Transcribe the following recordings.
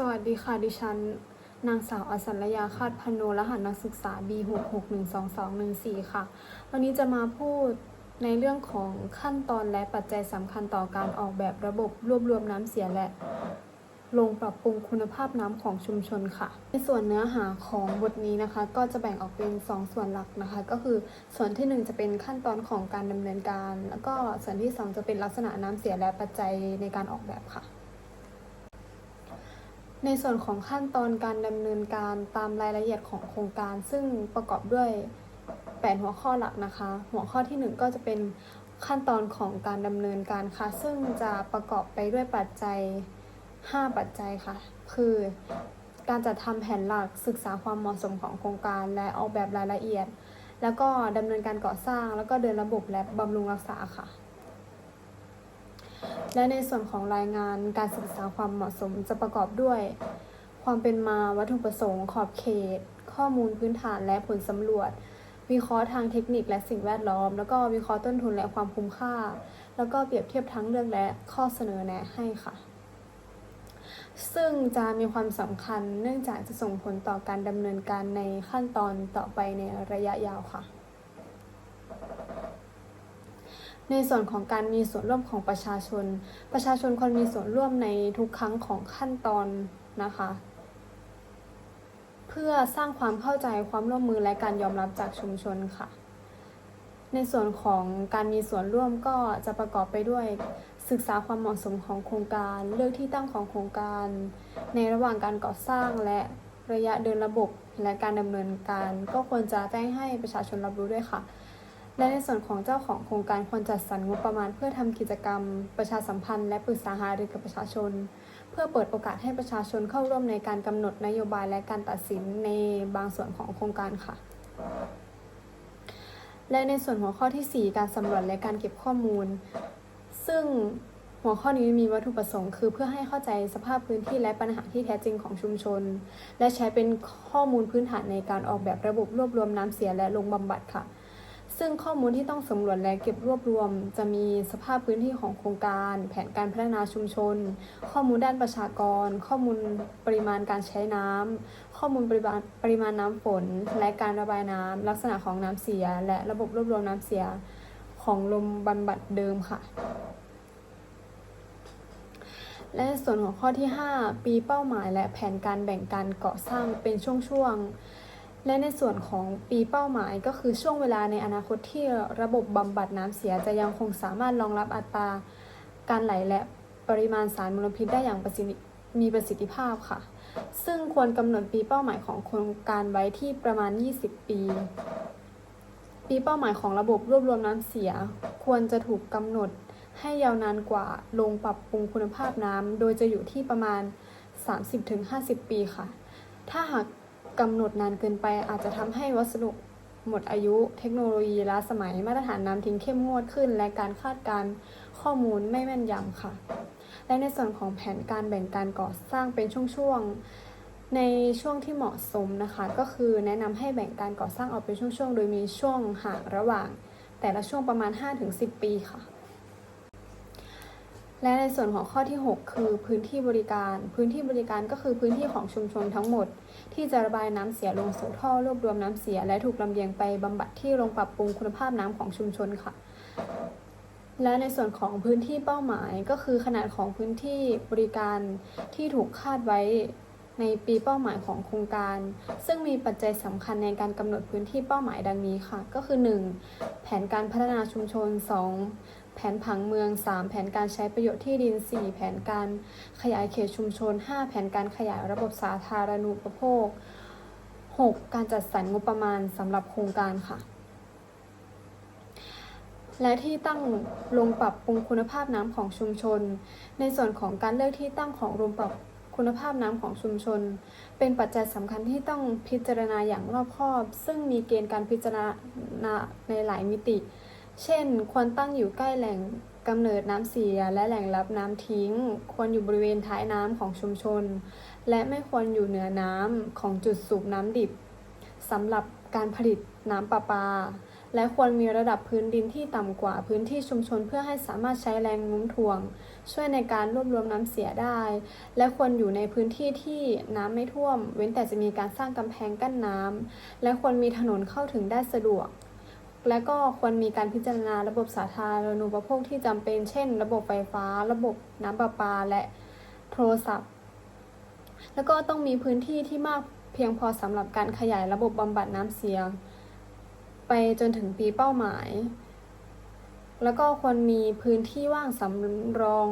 สวัสดีค่ะ ดิฉัน นางสาวอสัญยาคาดพโนรหัสนักศึกษา B6612214 ค่ะ วันนี้จะมาพูดในเรื่องของขั้นตอนและปัจจัยสำคัญต่อการออกแบบระบบรวบรวมน้ำเสียและ ลงปรับปรุงคุณภาพน้ำของชุมชนค่ะ ในส่วนเนื้อหาของบทนี้นะคะ ก็จะแบ่งออกเป็น 2 ส่วนหลักนะคะ ก็คือส่วนทีหนึ่1 จะเป็นขั้นตอนของการดำเนินการ แล้วก็ส่วนที่ 2 จะเป็นลักษณะน้ำเสียและปัจจัยในการออกแบบค่ะ ในส่วนของขั้นตอนการดำเนินการตามรายละเอียดของโครงการ ซึ่งประกอบด้วย 8 หัวข้อหลักนะคะ หัวข้อที่ 1 ก็จะเป็นขั้นตอนของการดำเนินการค่ะ ซึ่งจะประกอบไปด้วยปัจจัย 5 ปัจจัยค่ะ คือการจัดทำแผนหลักศึกษาความเหมาะสมของโครงการ และออกแบบรายละเอียด แล้วก็ดำเนินการก่อสร้าง แล้วก็เดินระบบและบำรุงรักษาค่ะ และในส่วนของรายงานการศึกษาความเหมาะสมจะประกอบด้วย ความเป็นมาวัตถุประสงค์ ขอบเขต ข้อมูลพื้นฐานและผลสำรวจ วิเคราะห์ทางเทคนิคและสิ่งแวดล้อม แล้วก็วิเคราะห์ต้นทุนและความคุ้มค่า แล้วก็เปรียบเทียบทั้งเลือกและข้อเสนอแนะให้ค่ะ ซึ่งจะมีความสำคัญเนื่องจากจะส่งผลต่อการดำเนินการในขั้นตอนต่อไปในระยะยาวค่ะ ในส่วนของการมีส่วนร่วมของประชาชน ประชาชนควรมีส่วนร่วมในทุกครั้งของขั้นตอนนะคะ เพื่อสร้างความเข้าใจความร่วมมือและการยอมรับจากชุมชนค่ะ ในส่วนของการมีส่วนร่วมก็จะประกอบไปด้วย ศึกษาความเหมาะสมของโครงการ เลือกที่ตั้งของโครงการ ในระหว่างการก่อสร้างและระยะเดินระบบและการดำเนินการก็ควรจะแจ้งให้ประชาชนรับรู้ด้วยค่ะ และในส่วนของเจ้าของโครงการควรจัดสรรงบประมาณ เพื่อทำกิจกรรม ประชาสัมพันธ์และปรึกษาหารือกับประชาชน เพื่อเปิดโอกาสให้ประชาชนเข้าร่วมในการกำหนดนโยบายและการตัดสินในบางส่วนของโครงการค่ะ และในส่วนหัวข้อที่ 4 การสำรวจและการเก็บข้อมูล ซึ่งหัวข้อนี้มีวัตถุประสงค์คือเพื่อให้เข้าใจสภาพพื้นที่และปัญหาที่แท้จริงของชุมชน และใช้เป็นข้อมูลพื้นฐานในการออกแบบระบบรวบรวมน้ำเสียและลงบำบัดค่ะ ซึ่งข้อมูลที่ต้องสำรวจและเก็บรวบรวม จะมีสภาพพื้นที่ของโครงการ แผนการพัฒนาชุมชน ข้อมูลด้านประชากร ข้อมูลปริมาณการใช้น้ำข้อมูลปริมาณปริมาณน้ำฝน และการระบายน้ำลักษณะของน้ำเสีย และระบบรวบรวมน้ำเสียของลมบำบัดเดิมค่ะและส่วนของข้อที่ 5 ปีเป้าหมายและแผนการแบ่งการก่อสร้างเป็นช่วงๆ และในส่วนของปีเป้าหมายก็คือช่วงเวลาในอนาคตที่ระบบบำบัดน้ำเสียจะยังคงสามารถรองรับอัตราการไหลและปริมาณสารมลพิษได้อย่างประสิทธิมีประสิทธิภาพค่ะ ซึ่งควรกำหนดปีเป้าหมายของโครงการไว้ที่ประมาณ 20 ปี ปีเป้าหมายของระบบรวบรวมน้ำเสีย ควรจะถูกกำหนดให้ยาวนานกว่าลงปรับปรุงคุณภาพน้ำโดยจะอยู่ที่ประมาณ 30-50 ปีค่ะ ถ้าหาก กำหนดนานเกินไปอาจจะทำให้วัสดุหมดอายุ เทคโนโลยีล้าสมัยมาตรฐานน้ำทิ้งเข้มงวดขึ้น และการคาดการณ์ข้อมูลไม่แม่นยำค่ะ และในส่วนของแผนการแบ่งการก่อสร้างเป็นช่วงๆ ในช่วงที่เหมาะสมนะคะ ก็คือแนะนำให้แบ่งการก่อสร้างออกเป็นช่วงๆ โดยมีช่วงห่างระหว่าง แต่ละช่วงประมาณ 5-10 ปีค่ะ และในส่วนของข้อที่ 6 คือพื้นที่บริการ พื้นที่บริการก็คือพื้นที่ของชุมชนทั้งหมด ที่จะระบายน้ำเสียลงสู่ท่อรวบรวมน้ำเสีย และถูกลำเลียงไปบำบัดที่โรงปรับปรุงคุณภาพน้ำของชุมชนค่ะ และในส่วนของพื้นที่เป้าหมายก็คือขนาดของพื้นที่บริการที่ถูกคาดไว้ในปีเป้าหมายของโครงการ ซึ่งมีปัจจัยสำคัญในการกำหนดพื้นที่เป้าหมายดังนี้ค่ะ ก็คือ 1. แผนการพัฒนาชุมชน 2. แผนผังเมือง 3. แผนการใช้ประโยชน์ที่ดิน 4. แผนการขยายเขตชุมชน 5. แผนการขยายระบบสาธารณูปโภค 6. การจัดสรรงบประมาณสำหรับโครงการค่ะ และที่ตั้งโรงปรับปรุงคุณภาพน้ำของชุมชน ในส่วนของการเลือกที่ตั้งของโรงปรับคุณภาพน้ำของชุมชน เป็นปัจจัยสำคัญที่ต้องพิจารณาอย่างรอบคอบ ซึ่งมีเกณฑ์การพิจารณาในหลายมิติ เช่น ควรตั้งอยู่ใกล้แหล่งกำเนิดน้ำเสียและแหล่งรับน้ำทิ้ง ควรอยู่บริเวณท้ายน้ำของชุมชน และไม่ควรอยู่เหนือน้ำของจุดสูบน้ำดิบสำหรับการผลิตน้ำประปา และควรมีระดับพื้นดินที่ต่ำกว่าพื้นที่ชุมชนเพื่อให้สามารถใช้แรงโน้มถ่วง ช่วยในการรวบรวมน้ำเสียได้ และควรอยู่ในพื้นที่ที่น้ำไม่ท่วม เว้นแต่จะมีการสร้างกำแพงกั้นน้ำและควรมีถนนเข้าถึงได้สะดวก และก็ควรมีการพิจารณาระบบสาธารณูปโภคที่จำเป็น เช่น ระบบไฟฟ้า ระบบน้ำประปา และโทรศัพท์ แล้วก็ต้องมีพื้นที่ที่มากเพียงพอสำหรับการขยายระบบบำบัดน้ำเสีย ไปจนถึงปีเป้าหมาย แล้วก็ควรมีพื้นที่ว่างสำรอง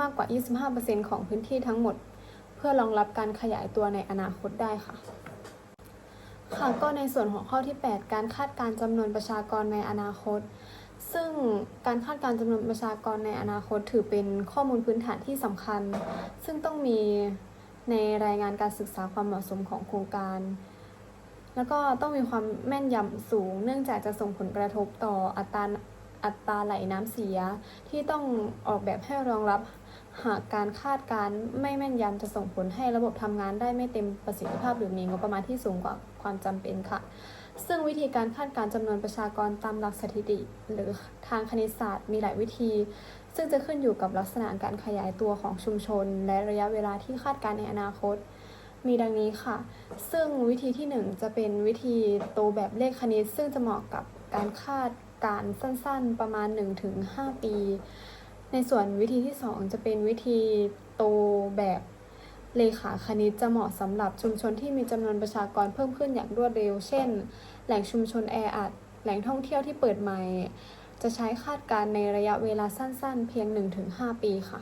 มากกว่า 25%ของพื้นที่ทั้งหมด เพื่อรองรับการขยายตัวในอนาคตได้ค่ะ ค่ะก็ในส่วนของข้อที่ 8 การคาดการณ์จำนวนประชากรในอนาคต ซึ่งการคาดการณ์จำนวนประชากรในอนาคตถือเป็นข้อมูลพื้นฐานที่สำคัญ ซึ่งต้องมีในรายงานการศึกษาความเหมาะสมของโครงการ แล้วก็ต้องมีความแม่นยำสูง เนื่องจากจะส่งผลกระทบต่ออัตราอัตราไหลน้ำเสียที่ต้องออกแบบให้รองรับ หากการคาดการณ์ไม่แม่นยำจะส่งผลให้ระบบทำงานได้ไม่เต็มประสิทธิภาพหรือมีงบประมาณที่สูงกว่าความจำเป็นค่ะ ซึ่งวิธีการคาดการณ์จำนวนประชากรตามหลักสถิติ หรือทางคณิตศาสตร์มีหลายวิธี ซึ่งจะขึ้นอยู่กับลักษณะการขยายตัวของชุมชน และระยะเวลาที่คาดการณ์ในอนาคต มีดังนี้ค่ะ ซึ่งวิธีที่ 1 จะเป็นวิธีโตแบบเลขคณิต ซึ่งจะเหมาะกับการคาดการณ์สั้นๆ ประมาณ 1-5 ปี ในส่วนวิธีที่ 2 จะเป็นวิธีโตแบบเลขาคณิตจะเหมาะสำหรับชุมชนที่มีจำนวนประชากรเพิ่มขึ้นอย่างรวดเร็ว เช่น แหล่งชุมชนแออัด แหล่งท่องเที่ยวที่เปิดใหม่ จะใช้คาดการณ์ในระยะเวลาสั้นๆ เพียง 1-5 ปีค่ะ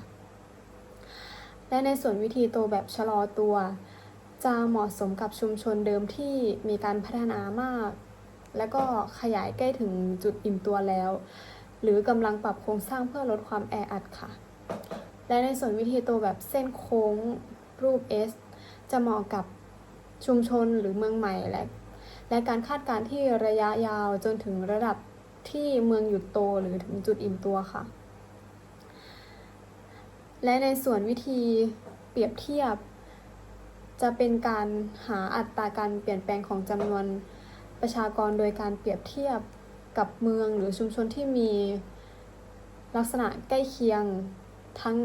และในส่วนวิธีโตแบบชะลอตัว จะเหมาะสมกับชุมชนเดิมที่มีการพัฒนามาก และก็ขยายใกล้ถึงจุดอิ่มตัวแล้ว หรือกำลังปรับโครงสร้างเพื่อลดความแออัดค่ะ และในส่วนวิธีโตแบบเส้นโค้งรูป S จะเหมาะกับชุมชนหรือเมืองใหม่และและการคาดการณ์ที่ระยะยาวจนถึงระดับที่เมืองหยุดโตหรือถึงจุดอิ่มตัวค่ะ และในส่วนวิธีเปรียบเทียบ จะเป็นการหาอัตราการเปลี่ยนแปลงของจำนวนประชากรโดยการเปรียบเทียบ กับเมืองหรือชุมชนที่มีลักษณะใกล้เคียงทั้ง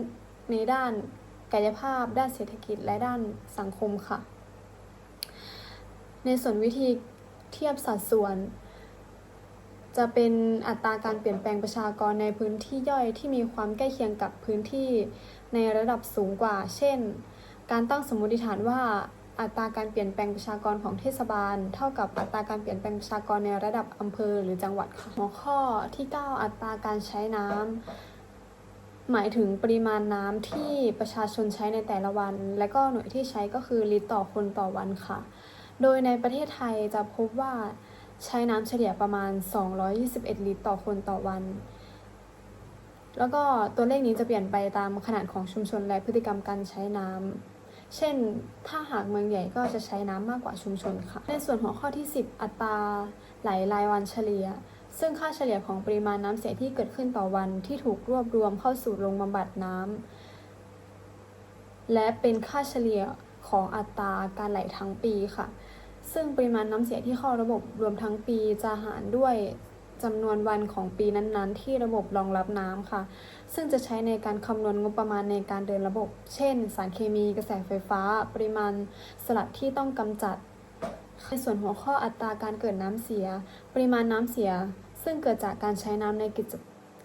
ในด้านกายภาพ ด้านเศรษฐกิจและด้านสังคมค่ะ ในส่วนวิธีเทียบสัดส่วน จะเป็นอัตราการเปลี่ยนแปลงประชากรในพื้นที่ย่อยที่มีความใกล้เคียงกับพื้นที่ในระดับสูงกว่า เช่น การตั้งสมมติฐานว่า อัตราการเปลี่ยนแปลงประชากรของเทศบาล เท่ากับอัตราการเปลี่ยนแปลงประชากรในระดับอำเภอหรือจังหวัดค่ะหัวข้อที่ 9 อัตราการใช้น้ำหมายถึงปริมาณน้ำที่ประชาชนใช้ในแต่ละวัน และก็หน่วยที่ใช้ก็คือลิตรต่อคนต่อวันค่ะ โดยในประเทศไทยจะพบว่าใช้น้ำเฉลี่ยประมาณ 221 ลิตรต่อคนต่อวัน แล้วก็ตัวเลขนี้จะเปลี่ยนไปตามขนาดของชุมชนและพฤติกรรมการใช้น้ำ เช่น ถ้าหากเมืองใหญ่ก็จะใช้น้ำมากกว่าชุมชนค่ะ ในส่วนของข้อที่ 10 อัตราไหลรายวันเฉลี่ย ซึ่งค่าเฉลี่ยของปริมาณน้ำเสียที่เกิดขึ้นต่อวันที่ถูกรวบรวมเข้าสู่โรงบำบัดน้ำและเป็นค่าเฉลี่ยของอัตราการไหลทั้งปีค่ะ ซึ่งปริมาณน้ำเสียที่เข้าระบบรวมทั้งปีจะหารด้วย จำนวนวันของปีนั้นๆ ที่ระบบรองรับน้ำค่ะ ซึ่งจะใช้ในการคำนวณงบประมาณในการเดินระบบ เช่น สารเคมีกระแสไฟฟ้า ปริมาณสลัดที่ต้องกำจัด ในส่วนหัวข้ออัตราการเกิดน้ำเสีย ปริมาณน้ำเสีย ซึ่งเกิดจากการใช้น้ำในกิจ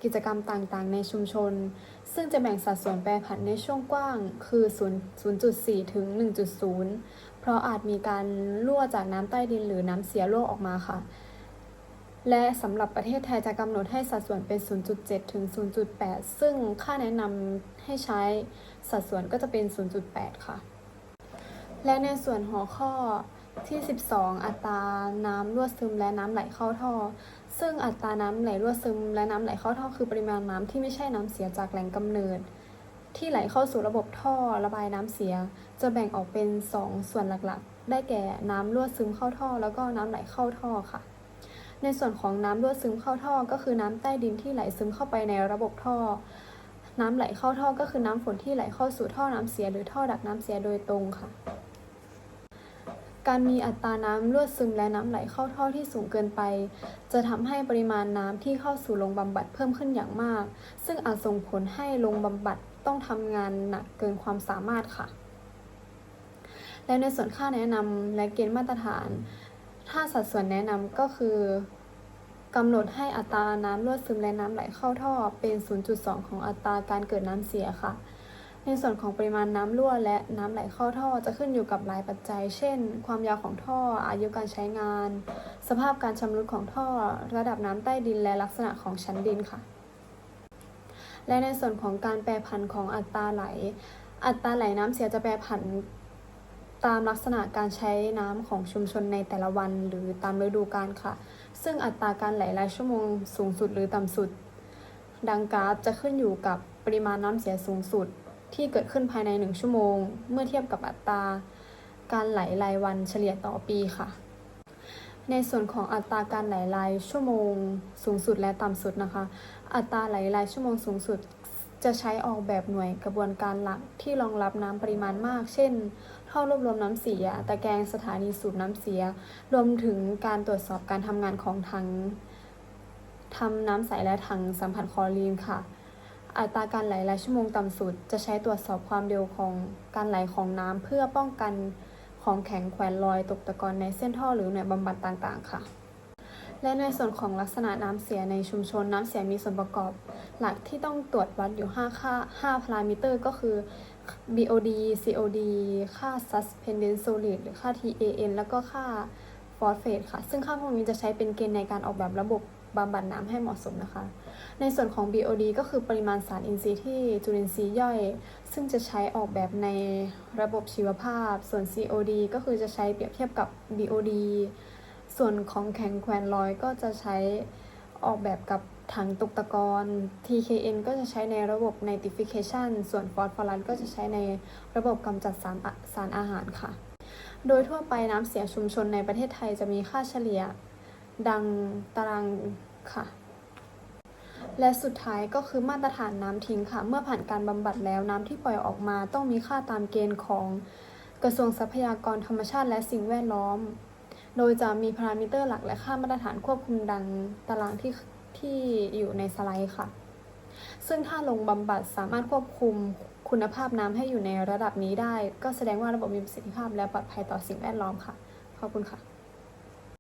กิจกรรมต่างๆ ในชุมชน ซึ่งจะแบ่งสัดส่วนแปรผันในช่วงกว้าง คือ0 0.4ถึง 1.0 เพราะอาจมีการรั่วจากน้ำใต้ดินหรือน้ำเสียรั่วออกมาค่ะ และสำหรับประเทศไทยจะกำหนดให้สัดส่วนเป็น 0.7 ถึง 0.8 ซึ่งค่าแนะนำให้ใช้สัดส่วนก็จะเป็น 0.8 ค่ะ และในส่วนหัวข้อที่ 12 อัตราน้ำรั่วซึมและน้ำไหลเข้าท่อ ซึ่งอัตราน้ำไหลรั่วซึมและน้ำไหลเข้าท่อคือปริมาณน้ำที่ไม่ใช่น้ำเสียจากแหล่งกำเนิด ที่ไหลเข้าสู่ระบบท่อระบายน้ำเสีย จะแบ่งออกเป็น 2 ส่วนหลักๆ ได้แก่น้ำรั่วซึมเข้าท่อ แล้วก็น้ำไหลเข้าท่อค่ะ ในส่วนของน้ำรั่วซึมเข้าท่อ ก็คือน้ำใต้ดินที่ไหลซึมเข้าไปในระบบท่อ น้ำไหลเข้าท่อก็คือน้ำฝนที่ไหลเข้าสู่ท่อน้ำเสียหรือท่อดักน้ำเสียโดยตรงค่ะ การมีอัตราน้ำรั่วซึมและน้ำไหลเข้าท่อที่สูงเกินไป จะทำให้ปริมาณน้ำที่เข้าสู่โรงบำบัดเพิ่มขึ้นอย่างมาก ซึ่งอาจส่งผลให้โรงบำบัดต้องทำงานหนักเกินความสามารถค่ะและในส่วนค่าแนะนำและเกณฑ์มาตรฐาน ถ้าสัดส่วนแนะนำก็คือกำหนดให้อัตราน้ำรั่วซึมและน้ำไหลเข้าท่อเป็น 0.2 ของอัตราการเกิดน้ำเสียค่ะ ในส่วนของปริมาณน้ำรั่วและน้ำไหลเข้าท่อจะขึ้นอยู่กับหลายปัจจัย เช่น ความยาวของท่อ อายุการใช้งาน สภาพการชำรุดของท่อ ระดับน้ำใต้ดินและลักษณะของชั้นดินค่ะ และในส่วนของการแปรผันของอัตราไหล อัตราไหลน้ำเสียจะแปรผัน ตามลักษณะการใช้น้ำของชุมชนในแต่ละวัน หรือตามฤดูกาลค่ะ ซึ่งอัตราการไหลรายชั่วโมงสูงสุดหรือต่ำสุด ดังกราฟจะขึ้นอยู่กับปริมาณน้ำเสียสูงสุด ที่เกิดขึ้นภายใน 1 ชั่วโมง เมื่อเทียบกับอัตราการไหลรายวันเฉลี่ยต่อปีค่ะ ในส่วนของอัตราการไหลรายชั่วโมงสูงสุดและต่ำสุดนะคะ อัตราไหลรายชั่วโมงสูงสุด จะใช้ออกแบบหน่วยกระบวนการหลักที่รองรับน้ำปริมาณมาก เช่น ท่อรวบรวมน้ำเสีย ตะแกรงสถานีสูบน้ำเสีย รวมถึงการตรวจสอบการทำงานของถังทำน้ำใสและถังสัมผัสคลอรีนค่ะ อัตราการไหลรายชั่วโมงต่ำสุด จะใช้ตรวจสอบความเร็วของการไหลของน้ำเพื่อป้องกันของแข็งแขวนลอยตกตะกอนในเส้นท่อหรือหน่วยบำบัดต่างๆ ค่ะ และในส่วนของลักษณะน้ำเสียในชุมชนน้ำเสียมีส่วนประกอบ หลักที่ต้องตรวจวัดอยู่ 5 ค่า 5 พารามิเตอร์ก็คือ BOD COD ค่า suspended solid หรือค่า TAN แล้วก็ค่า phosphate ค่ะ ซึ่งค่าพวกนี้จะใช้เป็นเกณฑ์ในการออกแบบระบบบำบัดน้ำให้เหมาะสมนะคะ ในส่วนของ BOD ก็คือปริมาณสารอินทรีย์ที่จุลินทรีย์ย่อย ซึ่งจะใช้ออกแบบในระบบชีวภาพ ส่วน COD ก็คือจะใช้เปรียบเทียบกับ BOD ส่วนของแข็งแควนลอยก็จะใช้ออกแบบกับถังตกตะกอน TKN ก็จะใช้ในระบบ nitrification ส่วนฟอสฟอรัสก็จะใช้ในระบบกำจัดสารสารอาหารค่ะ โดยทั่วไปน้ำเสียชุมชนในประเทศไทยจะมีค่าเฉลี่ยดังตารางค่ะ และสุดท้ายก็คือมาตรฐานน้ำทิ้งค่ะ เมื่อผ่านการบำบัดแล้วน้ำที่ปล่อยออกมาต้องมีค่าตามเกณฑ์ของกระทรวงทรัพยากรธรรมชาติและสิ่งแวดล้อม โดยจะมีพารามิเตอร์หลักและค่ามาตรฐานควบคุมดังตารางที่ที่อยู่ในสไลด์ค่ะ ซึ่งถ้าลงบำบัดสามารถควบคุมคุณภาพน้ำให้อยู่ในระดับนี้ได้ ก็แสดงว่าระบบมีประสิทธิภาพและปลอดภัยต่อสิ่งแวดล้อมค่ะ ขอบคุณค่ะ